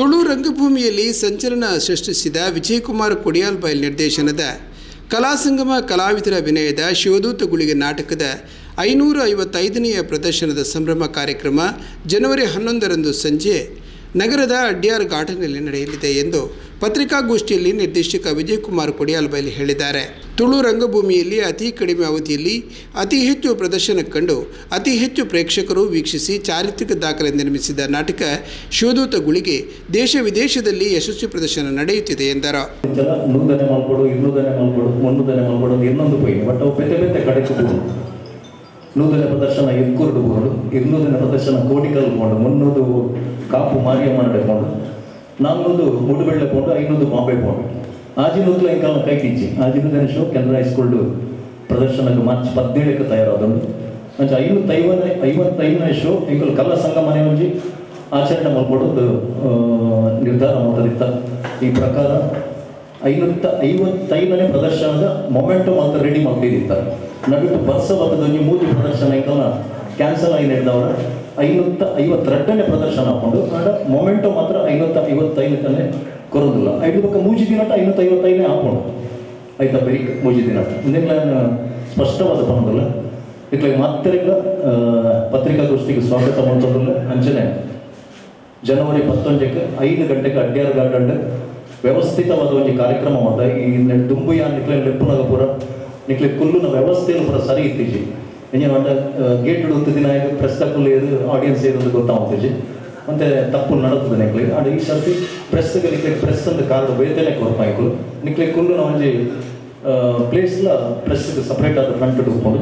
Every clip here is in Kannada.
ತುಳು ರಂಗಭೂಮಿಯಲ್ಲಿ ಸಂಚಲನ ಸೃಷ್ಟಿಸಿದ ವಿಜಯಕುಮಾರ್ ಕೊಡಿಯಾಲ್ ಬೈಲ್ ನಿರ್ದೇಶನದ ಕಲಾಸಂಗಮ ಕಲಾವಿದರ ವಿನಯದ ಶಿವದೂತ ಗುಳಿಗೆ ನಾಟಕದ ಐನೂರ ಐವತ್ತೈದನೆಯ ಪ್ರದರ್ಶನದ ಸಂಭ್ರಮ ಕಾರ್ಯಕ್ರಮ ಜನವರಿ ಹನ್ನೊಂದರಂದು ಸಂಜೆ ನಗರದ ಅಡ್ಯಾರ್ ಗಾರ್ಡನ್ನಲ್ಲಿ ನಡೆಯಲಿದೆ ಎಂದು ಪತ್ರಿಕಾಗೋಷ್ಠಿಯಲ್ಲಿ ನಿರ್ದೇಶಕ ವಿಜಯಕುಮಾರ್ ಕೊಡಿಯಾಲ್ ಬೈಲಿ ಹೇಳಿದ್ದಾರೆ. ತುಳು ರಂಗಭೂಮಿಯಲ್ಲಿ ಅತಿ ಕಡಿಮೆ ಅವಧಿಯಲ್ಲಿ ಅತಿ ಹೆಚ್ಚು ಪ್ರದರ್ಶನ ಕಂಡು ಅತಿ ಹೆಚ್ಚು ಪ್ರೇಕ್ಷಕರು ವೀಕ್ಷಿಸಿ ಚಾರಿತ್ರಿಕ ದಾಖಲೆ ನಿರ್ಮಿಸಿದ ನಾಟಕ ಶಿವದೂತ ಗುಳಿಗೆ ದೇಶ ವಿದೇಶದಲ್ಲಿ ಯಶಸ್ವಿ ಪ್ರದರ್ಶನ ನಡೆಯುತ್ತಿದೆ ಎಂದರು. ನೂದನೆ ಪ್ರದರ್ಶನ ಎಕ್ಕುರುಡು ಇನ್ನೂ ಇನ್ನೂದನೆ ಪ್ರದರ್ಶನ ಕೋಟಿಕಲ್ ಮುನ್ನೂರು ಕಾಪು ಮಾರಿಯಮ್ಮ ನಡೆಕೊಂಡು ನಾನ್ನೂದು ಮುಡುಬೆಳ್ಳೆ ಪೌಂಡು ಇನ್ನೊಂದು ಬಾಂಬೆ ಆ ಆಜಿನೂದ್ಲ ಇಂಕಾಲ ಕೈ ಕಿಂಚಿ ಆಜಿನೂದನೆ ಶೋ ಕೆನರಾ ಇಸ್ಕೊಂಡು ಪ್ರದರ್ಶನಕ್ಕೆ ಮಾರ್ಚ್ ಪದಿನೇಳಕ್ಕೆ ತಯಾರಾದೊಂದು ಅಂಚ ಐವತ್ತು ಐವತ್ತನೇ ಐವತ್ತೈದನೇ ಶೋ ಇಂಕಲ್ ಕಲ್ಲ ಸಂಗಮನೆ ಮುಂಚಿ ಆಚರಣೆ ಮಾಡ್ಕೊಡೋದು ನಿರ್ಧಾರ ಮಾಡ್ತದಿತ್ತ. ಈ ಪ್ರಕಾರ ಐವತ್ತ ಐವತ್ತೈದನೇ ಪ್ರದರ್ಶನದ ಮೊಮೆಂಟು ಮಾತ್ರ ರೆಡಿ ಮಾಡ್ತಿದ್ದಿತ್ತ ನಡುವೆ ಬಸ್ಸ ಬರ್ತದೊಂದು ಮೂರು ಪ್ರದರ್ಶನ ಇಂಕಲ್ಲ ಕ್ಯಾನ್ಸಲ್ ಆಗಿ ನಡೆದವರ ಐವತ್ತ, ಐವತ್ತೆರಡನೇ ಪ್ರದರ್ಶನ ಹಾಕೊಂಡು ಆಡ ಮೊಮೆಂಟು ಮಾತ್ರ ಐವತ್ತ ಐವತ್ತೈದನೇ ಕೊರೋದಿಲ್ಲ. ಐದು ಮೂಜಿ ದಿನಟ ಐವತ್ತು ಐವತ್ತೈದನೇ ಹಾಕೊಂಡು ಆಯ್ತಾ, ಬರೀ ಮೂಜಿ ದಿನ ಇಂದೆಲ್ಲ ಸ್ಪಷ್ಟವಾದ ಬಂದಲ್ಲ ಇಟ್ಲಾಗ ಮತ್ತೆ ಪತ್ರಿಕಾಗೋಷ್ಠಿಗೆ ಸ್ವಾಗತ ಮಾಡೋದಿಲ್ಲ ಅಂಚನೆ ಜನವರಿ ಪತ್ತೊಂದಕ್ಕೆ ಐದು ಗಂಟೆಗೆ ಅಡ್ಯಾರ್ ಗಾರ್ಡನ್ ವ್ಯವಸ್ಥಿತವಾದ ಒಂದು ಕಾರ್ಯಕ್ರಮ ಮಾಡ್ದ ಈ ದುಂಬುಯ ನಿಕ್ಲೆ ಲೆಪ್ಪುನಗಪುರ ನಿಕ್ಲೆ ಕುಲ್ಲುನ ವ್ಯವಸ್ಥೆಯಲ್ಲಿ ಪುರ ಸರಿ ಇತ್ತೀಜಿ ಎಂಜ ಮಂಡ ಗೇಟ್ ಇಡುತ್ತ ದಿನ ಪ್ರೆಸ್ ತಕ್ಕಲು ಏರು ಆಡಿಯನ್ಸ್ ಇರೋದು ಗೊತ್ತಾಗ್ತೀಜಿ ಮತ್ತೆ ತಪ್ಪು ನಡತದೆ ನೆಕ್ಲಿ. ಆಡ ಈ ಸರ್ತಿ ಪ್ರೆಸ್ಗೆ ನಿಕ್ಲೆ ಪ್ರೆಸ್ ಅಂತ ಕಾರ್ಡ್ ಬೇತನೆ ಕೊಡ್ಪಾಯ್ಕು ನಿಕ್ಲೆ ನಾವು ಒಂಜಿ ಪ್ಲೇಸ್ಲ ಪ್ರೆಸ್ಗೆ ಸಪ್ರೇಟ್ ಆದ ಫ್ರಂಟ್ ಇಟ್ಕೊಂಡು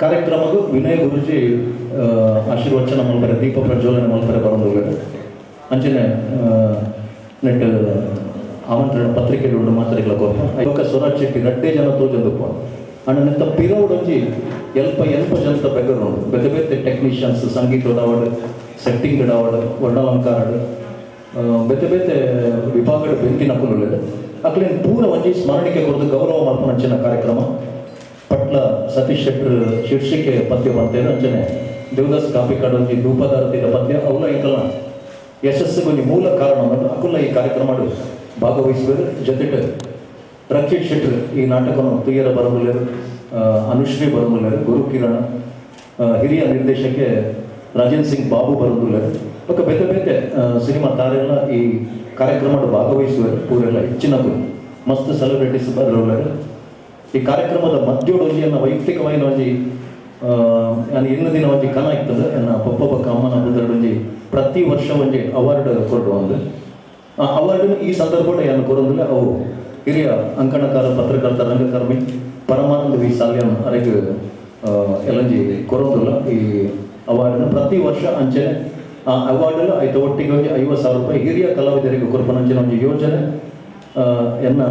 ಕಾರ್ಯಕ್ರಮಗೂ ವಿನಯ್ ಗುರುಜಿ ಆಶೀರ್ವಚನ ಮಲ್ಪರೆ ದೀಪ ಪ್ರಜ್ವಲನೆ ಮಲ್ಪರೆ ಬರೋದು ಅಂಚನೆ ಆ, ನೆಟ್ ಆಮಂತ್ರಣ ಪತ್ರಿಕೆ ಉಂಡು ಮಾತಾಡಿಗಳ ಕೋಪ ಐವಕ ಸ್ವರಾಜ್ ಶೆಟ್ಟಿ ನಟ್ಟೆ ಜನ ತೋಜಂದು ಅಣ್ಣನಂತ ಪಿರೋಡೊಂಜಿ ಎಲ್ಪ ಎಲ್ಪ ಜನತ ಬೆಗರು ಬೆತ್ತ ಬೆತ್ತ ಟೆಕ್ನಿಷಿಯನ್ಸ್ ಸಂಗೀತ ಉಡಾವಡು ಸೆಟ್ಟಿಂಗ್ ಇಡಾವಡು ಒಡ್ಡಲಂಕಾರಡು ಬೆತ್ತ ಬೆತ್ತ ವಿಭಾಗದ ಬೆಂಕಿನ ಕುಲುಳಿದೆ ಅಕ್ಲೇನು ಪೂರ ಒಂಜಿ ಸ್ಮರಣಿಕೆ ಕುರಿತು ಗೌರವ ಮಾತನಾಡಿನ ಕಾರ್ಯಕ್ರಮ. ಪಟ್ಲ ಸತೀಶ್ ಶೆಟ್ಟರ್ ಶೀರ್ಷಿಕೆ ಪದ್ಯ ಬರ್ತೇನೆ ಅಂಚನೆ. ದೇವದಾಸ್ ಕಾಪಿ ಕಾಡೊಂಜಿ ರೂಪಧಾರತಿಯ ಪದ್ಯ ಅವಲ ಇಂಕಲ ಯಶಸ್ಸುಗೊಂದು ಮೂಲ ಕಾರಣ ಅಕುಲ ಈ ಕಾರ್ಯಕ್ರಮ ಭಾಗವಹಿಸುವರು ಜೊತೆಗೆ ರಂಜಿತ್ ಶೆಟ್ಟರ್ ಈ ನಾಟಕವನ್ನು ತುಯ್ಯರ ಬರಬಲ್ಲರು ಅನುಶ್ರೀ ಬರಬಲ್ಲರು ಗುರುಕಿರಣ ಹಿರಿಯ ನಿರ್ದೇಶಕ್ಕೆ ರಾಜೇಂದ್ರ ಸಿಂಗ್ ಬಾಬು ಬರೋದಿಲ್ಲರು ಬೊಕ್ಕ ಬೇತೆ ಬೇತೆ ಸಿನಿಮಾ ತಾರೆಲ್ಲ ಈ ಕಾರ್ಯಕ್ರಮದ ಭಾಗವಹಿಸುವರು. ಪೂರೆಲ್ಲ ಹೆಚ್ಚಿನದು ಮಸ್ತ್ ಸೆಲೆಬ್ರಿಟೀಸ್ ಬರೋಲ್ಲರು ಈ ಕಾರ್ಯಕ್ರಮದ ಮಧ್ಯೋಡು ಎನ್ನ ನನ್ನ ವೈಯಕ್ತಿಕವಾಗಿ ಒಂಜಿ ನಾನು ಇನ್ನು ದಿನ ಒಂಜಿ ಕನ ಇರ್ತದೆ. ನನ್ನ ಪಪ್ಪ ಪಕ್ಕ ಅಮ್ಮನ ಪ್ರತಿ ವರ್ಷ ಒಂಜಿ ಅವಾರ್ಡ್ ಕೊಡುವ ಒಂದು. ಆ ಅವಾರ್ಡ್ ಈ ಸಂದರ್ಭ ಏನು ಕೊರೋದಿಲ್ಲ ಅವು ಹಿರಿಯ ಅಂಕಣಕಾರ, ಪತ್ರಕರ್ತ, ರಂಗಕರ್ಮಿ ಪರಮಾನಂದ ವಿ. ಸಾಲ್ಯಂ ಅವರಿಗೆ ಎಲ್ಲಂಜಿ ಕೊರೋದಲ್ಲ ಈ ಅವಾರ್ಡ್ನ ಪ್ರತಿ ವರ್ಷ ಅಂಚನೆ. ಆ ಅವಾರ್ಡ್ ಆಯ್ತು. ಒಟ್ಟಿಗೆ ಒಂದು ಐವತ್ತು ಸಾವಿರ ರೂಪಾಯಿ ಹಿರಿಯ ಕಲಾವಿದರಿಗೆ ಕೊರಪನಂಚಿನ ಒಂದು ಯೋಜನೆ ಎನ್ನ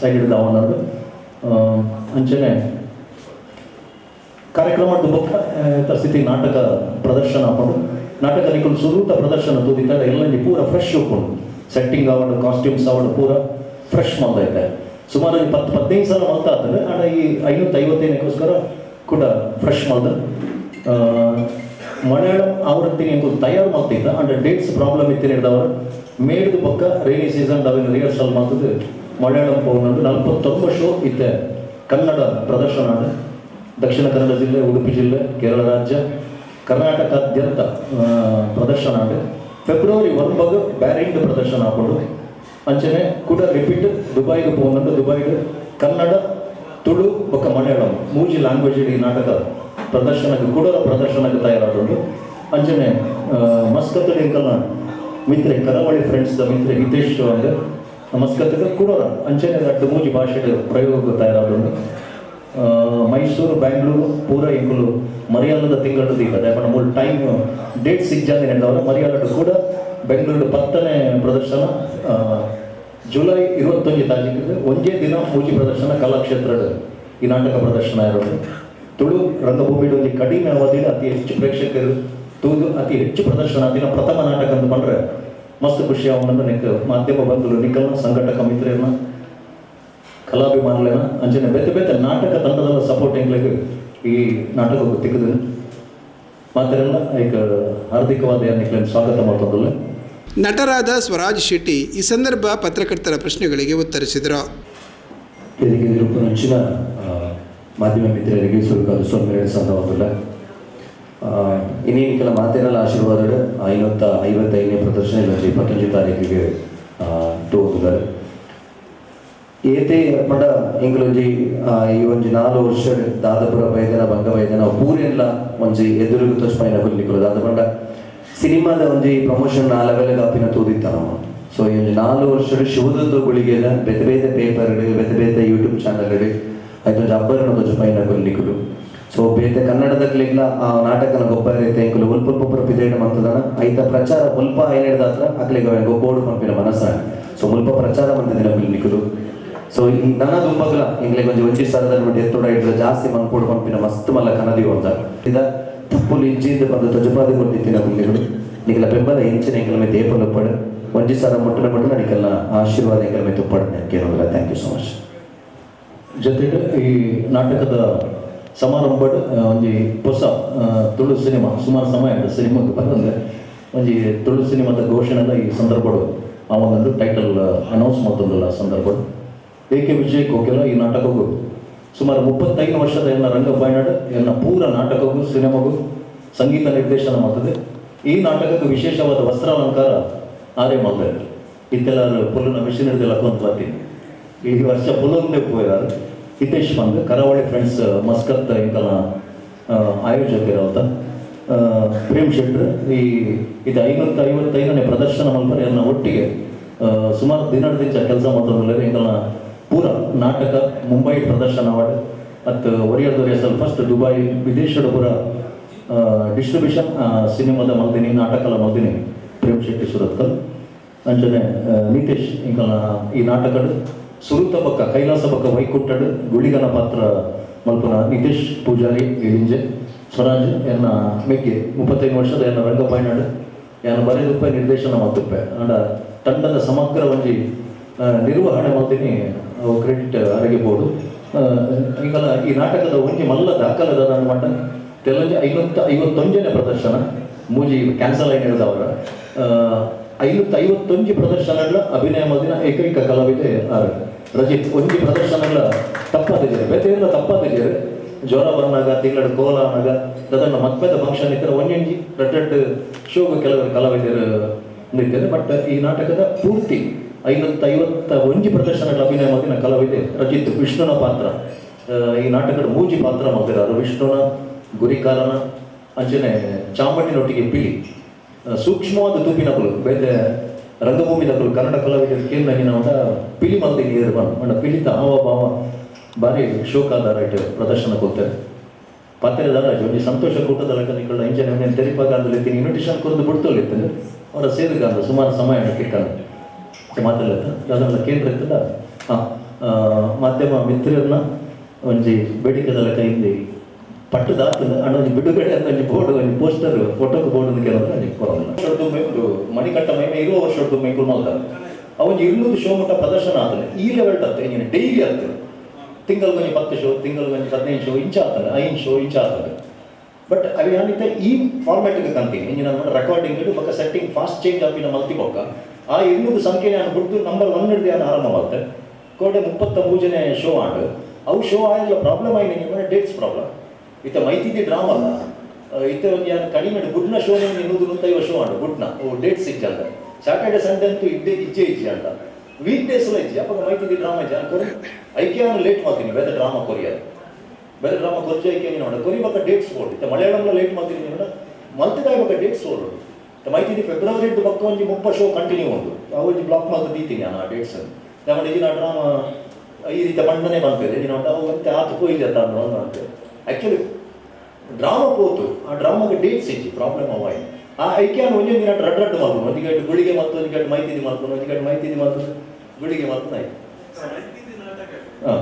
ಸೈಡ್ ಹಿಡಿದ ಅವನದು. ಅಂಚನೆ ಕಾರ್ಯಕ್ರಮದ ಬೊಕ್ಕ ಸ್ಥಿತಿ ನಾಟಕ ಪ್ರದರ್ಶನ ಹಾಕೊಂಡು ನಾಟಕ ಸುರೂತ ಪ್ರದರ್ಶನ ತೂದಿದ್ದಾರೆ ಎಲ್ಲ ಪೂರ ಫ್ರೆಶ್ ಹೋಗ್ಕೊಂಡು ಸೆಟ್ಟಿಂಗ್ ಅವಾರ್ಡ್ ಕಾಸ್ಟ್ಯೂಮ್ಸ್ ಅವಾರ್ಡ್ ಪೂರ. ಫ್ರೆಶ್ ಮಾಡ್ದೈತೆ ಸುಮಾರು ಇಪ್ಪತ್ತು ಪತ್ತು ಹದಿನೈದು ಸಲ ಮಾಡ್ತಾ ಇದ್ದಾರೆ ಆಡ ಈ ಐನೂತ್ತು ಐವತ್ತೈದಕ್ಕೋಸ್ಕರ ಕೂಡ ಫ್ರೆಶ್ ಮಾಡ್ದ. ಮಲಯಾಳಂ ಆವೃತ್ತಿ ಎಂಬುದು ತಯಾರು ಮಾಡ್ತಿದ್ದ ಅಂಡ್ ಡೇಟ್ಸ್ ಪ್ರಾಬ್ಲಮ್ ಇತ್ತು ಹಿಡಿದವರು ಮೇಡ್ದು ಪಕ್ಕ ರೈನಿ ಸೀಸನ್ ಅವಿನ ರಿಹರ್ಸಲ್ ಮಾಡ್ತದೆ ಮಲಯಾಳಂ ಪೌನಂದು ನಲ್ವತ್ತೊಂಬತ್ತು ಶೋ ಇತ್ತೆ. ಕನ್ನಡ ಪ್ರದರ್ಶನ ದಕ್ಷಿಣ ಕನ್ನಡ ಜಿಲ್ಲೆ, ಉಡುಪಿ ಜಿಲ್ಲೆ, ಕೇರಳ ರಾಜ್ಯ, ಕರ್ನಾಟಕಾದ್ಯಂತ ಪ್ರದರ್ಶನ ಫೆಬ್ರವರಿ ಒಂಬತ್ತು ಬ್ಯಾರಿಂಡ್ ಪ್ರದರ್ಶನ ಹಾಕೊಂಡು ಅಂಚನೆ ಕೂಡ ರಿಪೀಟ್ ದುಬೈಗೆ ಪೋಗಂಡು ದುಬೈಗ್ ಕನ್ನಡ, ತುಳು, ಬೊಕ್ಕ ಮಲಯಾಳಂ, ಮೂಜಿ ಲ್ಯಾಂಗ್ವೇಜ್ ಈ ನಾಟಕ ಪ್ರದರ್ಶನಕ್ಕೆ ಕೂಡ ಪ್ರದರ್ಶನಕ್ಕೆ ತಯಾರಾದುಂಡು ಅಂಚನೆ ಮಸ್ಕತ್ ಇರ್ಕಲ್ಲ ಮಿತ್ರೆ, ಕರಾವಳಿ ಫ್ರೆಂಡ್ಸ್ ಮಿತ್ರೆ ಹಿತೇಶ್ ಅಂದ್ರೆ ಮಸ್ಕತ್ಗೆ ಕೂಡ ಅಂಚನೆ ಅಡ್ಡು ಮೂಜಿ ಭಾಷೆಗೆ ಪ್ರಯೋಗಕ್ಕೆ ತಯಾರಾದುಂಡು ಮೈಸೂರು, ಬ್ಯಾಂಗ್ಳೂರು, ಪೂರ ಇಂಕುಲು ಮರಿಯಾಲದ ತಿಂಗಳದ್ದು ಈಗ ಟೈಮ್ ಡೇಟ್ ಸಿಗ್ಜಾನೆ ಎಂದವರ ಮರಿಯಾಲಡು ಕೂಡ ಬೆಂಗಳೂರು ಪತ್ತನೇ ಪ್ರದರ್ಶನ ಜುಲೈ ಇರುವತ್ತೊಂದು ತಾರೀಕಿಗೆ ಒಂದೇ ದಿನ ಪೂಜೆ ಪ್ರದರ್ಶನ ಕಲಾಕ್ಷೇತ್ರದ ಈ ನಾಟಕ ಪ್ರದರ್ಶನ ಇರೋದು. ತುಳು ರಂಗಭೂಮಿಯಲ್ಲಿ ಕಡಿಮೆ ಅವಧಿಯಲ್ಲಿ ಅತಿ ಹೆಚ್ಚು ಪ್ರೇಕ್ಷಕರು ತೂಗು ಅತಿ ಹೆಚ್ಚು ಪ್ರದರ್ಶನ, ದಿನ ಪ್ರಥಮ ನಾಟಕ ಅಂತ ಬಂದರೆ ಮಸ್ತ್ ಖುಷಿ ಅವನನ್ನು ನಿಕ್ ಮಾಧ್ಯಮ ಬಂಧುಗಳು ನಿಖಲ್ನ ಸಂಘಟಕ ಮಿತ್ರರನ್ನ ಕಲಾಭಿಮಾನಿಗಳನ್ನ ಅಂಜನೆ ಬೇತೆ ಬೇತೆ ನಾಟಕ ತಂಡದ ಸಪೋರ್ಟಿಂಗ್ಲಿಗೆ ಈ ನಾಟಕ ತೆಗೆದು ಮಾತ್ರ ಈಗ ಹಾರ್ದಿಕವಾದ ಏನಕ್ಕೆ ಸ್ವಾಗತ ಮಾಡ್ತದಲ್ಲ ನಟರಾದ ಸ್ವರಾಜ್ ಶೆಟ್ಟಿ ಈ ಸಂದರ್ಭ ಪತ್ರಕರ್ತರ ಪ್ರಶ್ನೆಗಳಿಗೆ ಉತ್ತರಿಸಿದರು. ನೆಚ್ಚಿನ ಮಾಧ್ಯಮ ಮಿತ್ರರಿಗೆ ಸುರುಕಾದ ಸ್ವಲ್ಪ ಸಂದರ್ಭದಲ್ಲ ಇನ್ನೇನು ಕೆಲ ಮಾತೇನಲ್ಲ ಆಶೀರ್ವಾದ ಐವತ್ತ ಐವತ್ತೈದನೇ ಪ್ರದರ್ಶನ ಇಲ್ಲ ಇಪ್ಪತ್ತೊಂದು ತಾರೀಕಿಗೆ ತೋರಿದ್ದಾರೆ ಏತೆ ಪಂಡ ಇಂಗ್ಲೊಂಜಿ ಈ ಒಂಜಿ ನಾಲ್ಕು ವರ್ಷ ದಾದಪುರ ಬೈದನ ಭಂಗ ಬೈದನ ಪೂರೆಲ್ಲ ಒಂಜಿ ಎದುರುಗು ತೋಚ್ಪೈನ ಕೊಲ್ಲಿಕ್ಕಲು ದಾದ ಪಂಡ ಸಿನಿಮಾದ ಒಂಜಿ ಪ್ರಮೋಷನ್ ಆ ಲೆವೆಲ್ಗೆ ಆಪಿನ ತೂದಿತ್ತ ನಮ್ಮ ಸೊ ಈ ಒಂದು ನಾಲ್ಕು ವರ್ಷ ಶಿವದದ್ದು ಗುಳಿಗೆಲ ಬೇತೆ ಬೇತೆ ಪೇಪರ್ಗಳು ಬೇತೆ ಬೇತೆ ಯೂಟ್ಯೂಬ್ ಚಾನಲ್ಗಳು ಐದೊಂದು ಅಬ್ಬರನ ತೋಚ್ಪೈನ ಬರ್ಲಿಕ್ಕಳು ಸೊ ಬೇತೆ ಕನ್ನಡದಕ್ಲಿಗ್ಲ ಆ ನಾಟಕನ ಗೊಬ್ಬರ ರೀತಿ ಎಂಕುಲು ಒಲ್ಪ ಒಬ್ಬೊಬ್ಬರ ಪಿದೇಡ ಮಂತದನ. ಐತ ಪ್ರಚಾರ, ಮುಲ್ಪ ಏನೇಳ್ದಾತ್ರ ಅಕ್ಲಿಗೆ ಗೊಬ್ಬೋಡು ಪಂಪಿನ ಮನಸ್ಸ ಸೊ ಮುಲ್ಪ ಪ್ರಚಾರ ಮಂತದಿನ ಬಿಲ್ನಿಕುಲು ಸೊ ಈ ನನ್ನ ದುಂಬಗಲ ಇಂಗ್ಲೆ ಕೊಂಚ ಒಂಜಿ ಸ್ಥಳದ ನೋಡಿ, ಎತ್ತೋಡ ಇಡ್ಲ ಜಾಸ್ತಿ ಮನ್ಪೋಡು ಪಂಪಿನ ಮಸ್ತ್ ಮಲ್ಲ ಕನದಿ ಅಂತ ಇದ ತಪ್ಪುಲು ಇಂಚಿಂದ ಬಂದು ತಜಪಾದಿ ಕೊಟ್ಟಿತ್ತಿನ ಪುಣ್ಯಗಳು ನಿಗಲ ಬೆಂಬಲ ಇಂಚಿನ ಎಂಕಲ ಮೇಲೆ ಪಡೆ ಪಡು ಒಂಜಿ ಸಾರ ಮುಟ್ಟಿನ ಮುಟ್ಟಿನ ನಿಖಲ ಆಶೀರ್ವಾದ ಎಂಕಲ ಮೇಲೆ ತುಪ್ಪಡ ಕೇಳೋದಿಲ್ಲ ಥ್ಯಾಂಕ್ ಯು ಸೊ ಮಚ್ ಜೊತೆಗೆ ಈ ನಾಟಕದ ಸಮಾರಂಭ ಒಂಜಿ ಹೊಸ ತುಳು ಸಿನಿಮಾ, ಸುಮಾರು ಸಮಯ ಆಯ್ತು ಸಿನಿಮಾಕ್ಕೆ ಬಂದಂದ್ರೆ ಒಂಜಿ ತುಳು ಸಿನಿಮಾದ ಘೋಷಣೆದ ಈ ಸಂದರ್ಭಡು ಆ ಟೈಟಲ್ ಅನೌನ್ಸ್ ಮಾಡ್ತಂದಲ್ಲ ಸಂದರ್ಭ ಎ ಕೆ ವಿಜಯ್ ಕೋಕೆಲ ಈ ನಾಟಕಕ್ಕೂ ಸುಮಾರು ಮುಪ್ಪತ್ತೈದು ವರ್ಷದ ಎನ್ನ ರಂಗಪಾಯನಾಡು ಎಲ್ಲ ಪೂರ ನಾಟಕಕ್ಕೂ ಸಿನಿಮಾಗೂ ಸಂಗೀತ ನಿರ್ದೇಶನ ಮಾಡ್ತದೆ. ಈ ನಾಟಕಕ್ಕೆ ವಿಶೇಷವಾದ ವಸ್ತ್ರಾಲಂಕಾರ ಆರೇ ಮಾಡ್ತಾರೆ ಇತ್ತೆಲ್ಲ ಪುಲ್ಲನ ಮಿಷನ್ ಹಿಡಿದೆಲ್ಲ ಕೊಂತ ಬರ್ತೀನಿ. ಈ ವರ್ಷ ಪುಲ್ಲೊಂದೇ ಹೋಗಿದ್ದಾರೆ ಹಿತೇಶ್ ಬಂದು ಕರಾವಳಿ ಫ್ರೆಂಡ್ಸ್ ಮಸ್ಕತ್ ಇಂಕಲ ಆಯೋಜಕರು ಅಂತ. ಆ, ಪ್ರೇಮ್ ಶೆಟ್ರ್ ಈ ಇದು ಐನೂತ್ತ ಐವತ್ತೈದನೇ ಪ್ರದರ್ಶನ ಮಲ್ಪರೆ ಎಲ್ಲ ಒಟ್ಟಿಗೆ ಸುಮಾರು ದಿನದಿಂದ ಕೆಲಸ ಮಾಡ್ತಾರೆ ಇಂಕಲ ಪೂರ ನಾಟಕ, ಮುಂಬೈ ಪ್ರದರ್ಶನ ಮಾಡಿ ಮತ್ತು ಸಲ್ ಫಸ್ಟ್ ದುಬೈ ವಿದೇಶದ ಪುರ ಡಿಸ್ಟ್ರಿಬ್ಯೂಷನ್ ಸಿನಿಮಾದ ಮಲ್ದಿನಿ ನಾಟಕದ ಮಲ್ದಿನಿ ಪ್ರೇಮ್ ಶೆಟ್ಟಿ ಸುರತ್ಕಲ್ ಅಂಚನೆ ನಿತೇಶ್ ಇಂಕಲ ಈ ನಾಟಕದ ಸುರುತ ಪಕ್ಕ, ಕೈಲಾಸ ಪಕ್ಕ ವೈಕುಟ್ಟಡ್ ಗುಳಿಗನ ಪಾತ್ರ ಮಲ್ಪನ ನಿತೇಶ್, ಪೂಜಾರಿ ಇಳಿಂಜೆ ಸ್ವರಾಜ್ ಎನ್ನ ಮೆಗ್ಗೆ, ಮುಪ್ಪತ್ತೈದು ವರ್ಷದ ಎನ್ನ ರಂಗಪಾಯನಾಡು ಏನು ಬರೆದುಪ್ಪೆ ನಿರ್ದೇಶನ ಮಾಡ್ತುಪ್ಪೆ ಅಂಡ ತಂಡದ ಸಮಗ್ರ ಒಂಜಿ ನಿರ್ವಹಣೆ ಮಾಡ್ತೀನಿ ಅವು ಕ್ರೆಡಿಟ್ ಅರಗಿಬೋದು ಈಗಲ್ಲ ಈ ನಾಟಕದ ಒಂಜಿ ಮಲ್ಲ ದಾಖಲದ ನನ್ನ ಮಟ್ಟ ತೆಲಂಜ ಐವತ್ತ ಐವತ್ತೊಂಜನೇ ಪ್ರದರ್ಶನ. ಮೂಜಿ ಕ್ಯಾನ್ಸಲ್ ಆಗಿ ಹೇಳಿದವರ ಐವತ್ತ ಐವತ್ತೊಂಜಿ ಪ್ರದರ್ಶನಗಳ ಅಭಿನಯ ಮದಿನ ಏಕೈಕ ಕಲಾವಿದೆ ಆರ್. ರಜಿತ್ ಒಂಜಿ ಪ್ರದರ್ಶನಗಳ ತಪ್ಪಾದಿದ್ದೀರಿ. ಬೇತೆಲ್ಲ ತಪ್ಪಾದಿದ್ದೀರಿ. ಜ್ವರ ಬಂದಾಗ ತಿಂಗಳ ಕೋಲ ಆನಾಗ ಅದನ್ನು ಮತ್ಮೆದ ಫಂಕ್ಷನ್ ಇದ್ದರೆ ಒಂಜೊಂಜಿ ರಟ್ಟು ಶೋಗ ಕೆಲವರು ಕಲಾವಿದರು ನಿಂತಿದ್ದಾರೆ. ಬಟ್ ಈ ನಾಟಕದ ಪೂರ್ತಿ ಐವತ್ತ ಐವತ್ತ ಒಂಜಿ ಪ್ರದರ್ಶನಗಳ ಅಭಿನಯ ಮಾಡಿದ ಕಲಾವಿದೆ ರಜಿತ್ ವಿಷ್ಣುನ ಪಾತ್ರ. ಈ ನಾಟಕದ ಮೂಜಿ ಪಾತ್ರ ಮಾಡಿದ್ದಾರೆ. ವಿಷ್ಣುನ, ಗುರಿಕಾರನ, ಅಂಚನೆ ಚಾಮುಂಡಿನೊಟ್ಟಿಗೆ ಪಿಲಿ ಸೂಕ್ಷ್ಮವಾದ ಸೂಕ್ಷ್ಮವಾದ ತೂಪಿನಕಲು ಬೇರೆ ರಂಗಭೂಮಿನಕಲು ಕನ್ನಡ ಕಲಾವಿದರು ಕೇಂದ್ರ ಹಿನ ಪಿಲಿ ಮಲ್ದಿ ನೀರು ಮಂಡ ಪಿಲಿತ ಹಾವ ಭಾವ ಬಾರಿ ಶೋಕಾಧಾರ ಇಟ್ಟು ಪ್ರದರ್ಶನ ಕೊಡ್ತಾರೆ ಪಾತ್ರೆದಾರ ಜೊತೆ ಸಂತೋಷ ಕೂಟದ ಲೆಕ್ಕನಿಗಳ ಇಂಜನ್ ತೆರಿಪಾಗಾದಲ್ಲಿ ಇನ್ವಿಟೇಷನ್ ಕೊಂದು ಬಿಡ್ತೋಲಿರ್ತದೆ ಅವರ ಸೇರಿಗಾಂದ ಸುಮಾರು ಸಮಯ ಕಿಕ್ಕಂದು ಮಾತಾಡ್ಲತ್ತ ಅದನ್ನ ಕೇಂದ್ರ ಇರ್ತದ ಹಾಂ ಮಾಧ್ಯಮ ಮಿತ್ರರನ್ನ ಒಂಜಿ ಬೇಡಿಕೆದಲ್ಲ ಲೆಕ್ಕ ಪಟ್ಟು ಅಣ್ಣ ಒಂದು ಬಿಡುಗಡೆ ಅಂತ ಬೋರ್ಡ್ ಒಂದು ಪೋಸ್ಟರ್ ಫೋಟೋಕ್ ಬೋರ್ಡ್ ಅಂತ ಕೇಳಿದ್ರೆ ಕೊರೋಲ್ಲ ವರ್ಷದ್ದು ಮಣಿಕಟ್ಟ ಮೈಮೆ ಇರುವ ವರ್ಷದ್ದು ಮೈಕುಲ್ ಮಲ್ತಾರೆ ಅವನಿಗೆ ಇರುವುದು ಶೋ ಮಟ್ಟ ಪ್ರದರ್ಶನ ಆದ್ರೆ ಈ ಲೆವೆಲ್ ಆಗ್ತದೆ ನೀನು ಡೈಲಿ ಆಗ್ತದೆ ತಿಂಗಳು ಮನೆ ಪತ್ತು ಶೋ ತಿಂಗಳು ಮನೆ ಹದಿನೈದು ಶೋ ಇಂಚ ಆಗ್ತದೆ. ಐದು ಶೋ ಇಂಚ ಆಗ್ತದೆ. ಬಟ್ ಅವು ಏನಿದೆ ಈ ಫಾರ್ಮ್ಯಾಟಿಗೆ ಕಂತೀನಿ ಇಂಜಿನ ರೆಕಾರ್ಡಿಂಗ್ ಪಕ್ಕ ಸೆಟ್ಟಿಂಗ್ ಫಾಸ್ಟ್ ಚೇಂಜ್ ಆಪಿನ ಮಲ್ತಿ ಪಕ್ಕ ಆ ಇನ್ನೂರು ಸಂಖ್ಯೆ ನಾನು ಬಿಡ್ದು ನಂಬರ್ ಒನ್ ಹಿಡಿದು ಆರಂಭವಾಗುತ್ತೆ? ಕೋಟೆ ಮುಪ್ಪತ್ತ ಮೂಜನೆ ಶೋ ಆಂಡ್ ಅವು ಶೋ ಆಗಿಲ್ಲ ಪ್ರಾಬ್ಲಮ್ ಆಗಿ ನಿಮ್ಮನೆ ಡೇಟ್ಸ್ ಪ್ರಾಬ್ಲಮ್ ಈತ ಮೈತಿದ್ದೆ ಡ್ರಾಮಾ ಅಲ್ಲ. ಇತ್ತ ಒಂದು ಯಾರು ಕಡಿಮೆ ಗುಡ್ನ ಶೋ ಇನ್ನೂರು ನೂರೈವತ್ತು ಶೋ ಆಂಡ್ ಗುಡ್ನ. ಓ ಡೇಟ್ಸ್ ಇಜ್ಜಂತ ಸ್ಯಾಟರ್ಡೆ ಸಂಡೆ ಅಂತೂ ಇದ್ದೇ ಇಜ್ಜೆ ಇಜ್ಜೆ ಅಂತ. ವೀಕ್ ಡೇಸ್ ಇಜ್ಜೆ. ಅಪ್ಪ ಡ್ರಾಮ ಡ್ರಾಮಾ ಇಜ್ಜೆ? ಕೊರಿ? ಐಕ್ಯ ಲೇಟ್ ಮಾಡ್ತೀನಿ ಬೇರೆ ಡ್ರಾಮ ಕೊರಿಯ ಬೇರೆ ಡ್ರಾಮಾ ಕೊರ್ಜಿ ಐಕ್ಯ ನೋಡಿ. ಕೊರಿ ಡೇಟ್ಸ್ ಬೋರ್ಡ್ ಇತ್ತ ಮಲಯಾಳಂలో ಲೇಟ್ ಮಾಡ್ತೀನಿ ಮಲ್ತಿದಾಗ ಡೇಟ್ಸ್ ಬೋರ್ಡ್ ಮೈತಿದ್ದಿ ಫೆಬ್ರವರಿ ಇದ್ದು ಬಕ್ಕ ಒಂಜಿ ಮುಪ್ಪ ಶೋ ಕಂಟಿನ್ಯೂ ಉಂಟು. ಅವು ಬ್ಲಾಕ್ ಮಾತ್ರ ದೀತೀನಿ ನಾನು ಆ ಡೇಟ್ಸ್ ನಮ್ಮ ಇದಿನ ಡ್ರಾಮಾ ಈ ರೀತಿ ಬಣ್ಣನೆ ಬಂತದೆ. ದಿನ ಅವು ಮತ್ತೆ ಆತು ಕೊಯ್ಲಿ ಅಂತ ಅಂತೆ. ಆಕ್ಚುಲಿ ಡ್ರಾಮಾ ಪೋತು ಆ ಡ್ರಾಮಾಗೆ ಡೇಟ್ಸ್ ಇಚ್ಚಿ ಪ್ರಾಬ್ಲಮ್ ಅವಾಯ್ ಆ ಐಕ್ಯಾನ ಒಂದೇ ದಿನ ರಡ್ ರಡ್ ಮಾಡ್ಕೊಂಡು ಒಂದು ಗಂಟೆ ಗುಳಿಗೆ ಮತ್ತು ಒಂದು ಗಂಟೆ ಮೈತಿದಿ ಮಾಡ್ಕೊಂಡು ಒಂದು ಗಂಟೆ ಮೈತಿದಿ ಮಾಡ್ಕೊಂಡು ಗುಳಿಗೆ ಮತ್ತು ಆಯ್ತು. ಹ್ಞೂ ಹಾ.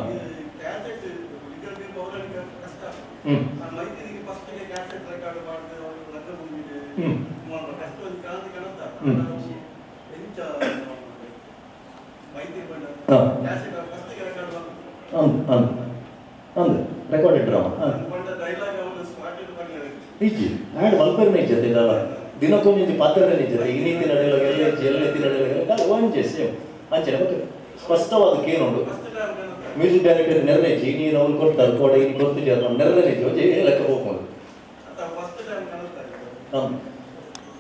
ಕ್ಯಾಸೆಟ್ ವಿಕಲ್ಪಿಗೆ ಹೋಗಲಿಕ್ಕೆ ಕಷ್ಟ ಹ್ಮ್. ಆ ಮೈತ್ರಿಗೆ ಫಸ್ಟ್ ಗೆ ಕ್ಯಾಸೆಟ್ ರೆಕಾರ್ಡ್ ಮಾಡಿದೆ ಅವರು ರಂಗಭೂಮಿಗೆ ಹ್ಮ್. ಮಾಡುವ ಕಷ್ಟ ಒಂದು ಕ್ರಾಂತಿ ಕಣಂತ ಹ್ಮ್. ಎಂಚ ಮೈತ್ರಿ ಬಂದ ಹಾ. ಕ್ಯಾಸೆಟ್ ಫಸ್ಟ್ ಗೆ ರೆಕಾರ್ಡ್ ಮಾಡಿ ಅಂದ್ ಅಂದ್ ಅಂದ್ ರೆಕಾರ್ಡೆಡ್ ಡ್ರಾಮಾ ಹಾಂ ಬಂದ ಡೈಲಾಗ್ ಅವರು ಸ್ಪಾಟ್ ಮಾಡಲಿಲ್ಲ ಇಜ್ಜಿ ಆ್ಯಡ್ ಮಲ್ಪೆರ್ನ ಇಜ್ಜತೆ ಇದಲ್ಲ ದಿನಕ್ಕೊಂದು ಪಾತ್ರನೇ ಇಜ್ಜತೆ ಈ ನೀತಿ ನಡೆಯಲ್ಲ ಎಲ್ಲ ಇಜ್ಜಿ ಎಲ್ಲ ಎತ್ತಿ ನಡೆಯಲ್ಲ ಒಂಜೆ ಸೇಮ್ ಅಂಚನೆ ಮತ್ತೆ ಸ್ಪಷ್ಟವಾದ ಕೇನುಂಡು ಫಸ್ಟ್ ಟೈಮ್ ಕಾಣುತ್ತೆ ಮ್ಯೂಸಿಕ್ ಡೈರೆಕ್ಟರ್ ನೆರವೇಜಿ ನೀನು ಅವ್ರು ಕೊಡ್ತಾರೆ ಕೋಡ ಈಗ ಕೊಡ್ತಿದ್ದೆ ಅವ್ರು ನೆರವೇಜಿ ಒಂಜೆ ಲೆಕ್ಕ ಹೋಗ್ಬೋದು ಅಥವಾ ಫಸ್ಟ್ ಟೈಮ್ ಕಾಣುತ್ತೆ ಹಾಂ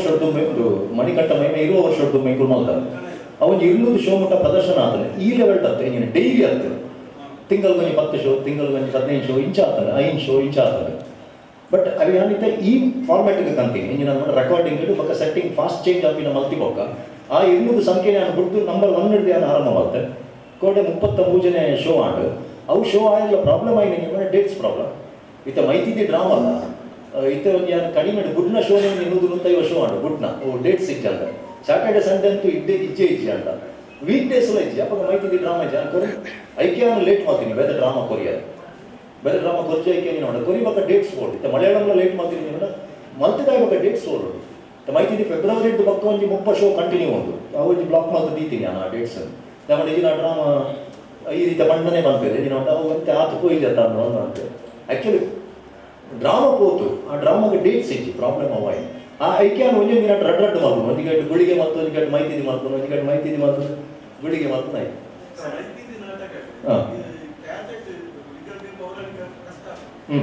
ಇದು ಮಣಿಕಟ್ಟ ಮೈಮೆ ಇರುವ ವರ್ಷದ್ದು ಮೈಕುಲ್ ಮಲ್ಲ ಅವನು ಶೋ ಮಟ್ಟ ಪ್ರದರ್ಶನ ಆದ್ರೆ ಈ ಲೆವೆಲ್ ತತ್ತೆ ಇಂಜಿನ ಡೈಲಿ ಆಗ್ತದೆ. ತಿಂಗಳಿಗೆ ಪತ್ತು ಶೋ ತಿಂಗಳಿಗೆ ಹದಿನೈದು ಶೋ, ಇಂಚ ಆಗ್ತದೆ. ಐದು ಶೋ, ಇಂಚ ಆಗ್ತದೆ. ಬಟ್ ಅದು ಏನಿತ್ತ ಈ ಫಾರ್ಮ್ಯಾಟಿಗೆ ಕಂತೀನಿ ಇಂಜಿನ ರೆಕಾರ್ಡಿಂಗ್ ಇಡು ಪಕ್ಕ ಸೆಟ್ಟಿಂಗ್ ಫಾಸ್ಟ್ ಚೇಂಜ್ ಆಪಿನ ಮಲ್ತಿ ಬೊಕ್ಕ ಆ ಇನ್ನೂರು ಸಂಖ್ಯೆ ನಾನು ಬಿಡ್ದು ನಂಬರ್ ಒನ್ ಹಿಡಿದು ಏನು ಆರಂಭವಾಗುತ್ತೆ. ಕೋಟೆ ಮುಪ್ಪತ್ತ ಮೂಜನೆ ಶೋ ಆಂಡು ಅವು ಶೋ ಆಯಲ್ಲ ಪ್ರಾಬ್ಲಮ್ ಆಯ್ತು ಡೇಟ್ಸ್ ಪ್ರಾಬ್ಲಮ್ ಇತ್ತ ಡ್ರಾಮಾ ಇತ್ತ ಒಂದು ಯಾರು ಕಡಿಮೆ ಗುಡ್ನ ಶೋ ಇನ್ನೂರು ಇವ ಶೋ ಮಾಡು ಗುಡ್ನ. ಓ ಡೇಟ್ಸ್ ಅಂತ. ಸ್ಯಾಟರ್ಡೆ ಸಂಡೇ ಅಂತೂ ಇದ್ದೇ ಇಜ್ಜೆ ಇಜ್ಜೆ ಅಂತ. ವೀಕ್ ಡೇಸ್ ಎಲ್ಲ ಇಜ್ಜೆ. ಅಪ್ಪ ಮೈತಿ ಡ್ರಾಮಾ ಇಜ್ಜೆ. ಕೊರಿ. ಐಕ್ಯಾನು ಲೇಟ್ ಮಾಡ್ತೀನಿ ಬೇರೆ ಡ್ರಾಮಾ ಕೊರಿಯದು ಬೇರೆ ಡ್ರಾಮಾ ಕೊರ್ಚೆ ಐಕ್ಯ ನೀನು ಕೊರಿ ಬಕ್ಕ ಡೇಟ್ಸ್ ಕೊಡಿ ಇತ್ತ ಮಲಯಾಳಂನ ಲೇಟ್ ಮಾಡ್ತೀನಿ ನೀನು. ಮಲ್ತಿದಾಗ ಬಕ್ಕ ಡೇಟ್ಸ್ ಓಡು. ಮೈತಿ ಫೆಬ್ರವರಿ ಬಕ್ಕ ಒಂದು ಮುಪ್ಪ ಶೋ ಕಂಟಿನ್ಯೂ ಉಂಟು. ಅವೊಂಜಿ ಬ್ಲಾಕ್ ಮಾಡಿ ದೀತೀನಿ ನಾನು ಆ ಡೇಟ್ಸ್ ನಮ್ಮ ಈಗಿನ ಡ್ರಾಮಾ ಈ ರೀತಿ ಬಣ್ಣನೆ ಬಂದಿದೆ ನೀನು ಅವು ಮತ್ತೆ ಆತು ಕೊಯ್ಲಿ ಅಂತ ಅನ್ನೋ ಅಂತ. ಆ್ಯಕ್ಚುಲಿ ಡ್ರಾಮಾ ಪೋತು ಆ ಡ್ರಾಮಾಗೆ ಡೇಟ್ ಸಿಕ್ಕಿ ಪ್ರಾಬ್ಲಮ್ ಅವಾಯ್ ಆ ಐಕ್ಯಾನ ಒಂದೇ ದಿನ ರಡ್ ರಡ್ ಮಾಡ್ಕೊಂಡು ಒಂದು ಗಂಟೆ ಗುಳಿಗೆ ಮತ್ತು ಒಂದು ಗಂಟೆ ಮೈತಿದಿ ಮಾಡ್ಕೊಂಡು ಒಂದು ಗಂಟೆ ಮೈತಿದಿ ಮಾಡ್ಕೊಂಡು ಗುಳಿಗೆ ಮತ್ತು ಆಯ್ತು. ಹಾಂ. ಹ್ಞೂ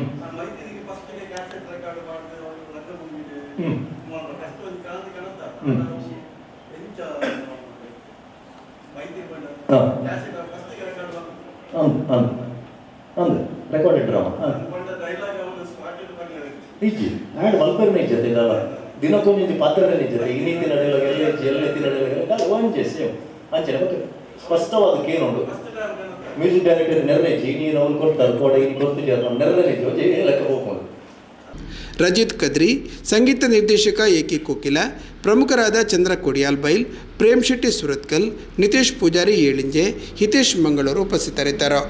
ಹ್ಞೂ ಹ್ಞೂ ಕಾಂತಿ ಹಾ. ಅಂದ್ ರೆಕಾರ್ಡೆಡ್ ಡ್ರಾಮಾ ಅಂದ್ ಬಂದ ಡೈಲಾಗ್ ಅವನು ಸ್ಪಾಟೆಡ್ ಬಂದಿದೆ ನಾಳೆ ಆ್ಯಂಡ್ ಮಲ್ಪೆರ್ನ ಇಜ್ಜತೆ ಇದಲ್ಲ ದಿನಕ್ಕೊಂದು ಪಾತ್ರನೇ ಇಜ್ಜತೆ ಈ ನೀತಿ ನಡೆಯಲು, ಎಲ್ಲ ಎಲ್ಲ ಎತ್ತಿ ನಡೆಯಲ್ಲ ಒಂಜೆ ಸೇಮ್ ಅಂಚನೆ ಮತ್ತೆ ಸ್ಪಷ್ಟವಾದ ಕೇನುಂಡು ಮ್ಯೂಸಿಕ್ ಡೈರೆಕ್ಟರ್ ನೆರವೇಜಿ ನೀನು ಅವ್ರು ಕೊಡ್ತಾರೆ ಕೋಡ ಇನ್ನು ಕೊಡ್ತಿದ್ದೆ ಅವ್ರು ನೆರವೇಜಿ ಒಂಜೆ ಲೆಕ್ಕ ಹೋಗ್ಬೋದು. ರಜಿತ್ ಕದ್ರಿ, ಸಂಗೀತ ನಿರ್ದೇಶಕ ಎ ಕೆ ಕೋಕಿಲ, ಪ್ರಮುಖರಾದ ಚಂದ್ರ ಕೊಡಿಯಾಲ್ ಬೈಲ್, ಪ್ರೇಮ್ ಶೆಟ್ಟಿ ಸುರತ್ಕಲ್, ನಿತೇಶ್ ಪೂಜಾರಿ ಏಳಿಂಜೆ, ಹಿತೇಶ್ ಮಂಗಳೂರು ಉಪಸ್ಥಿತರಿದ್ದರು.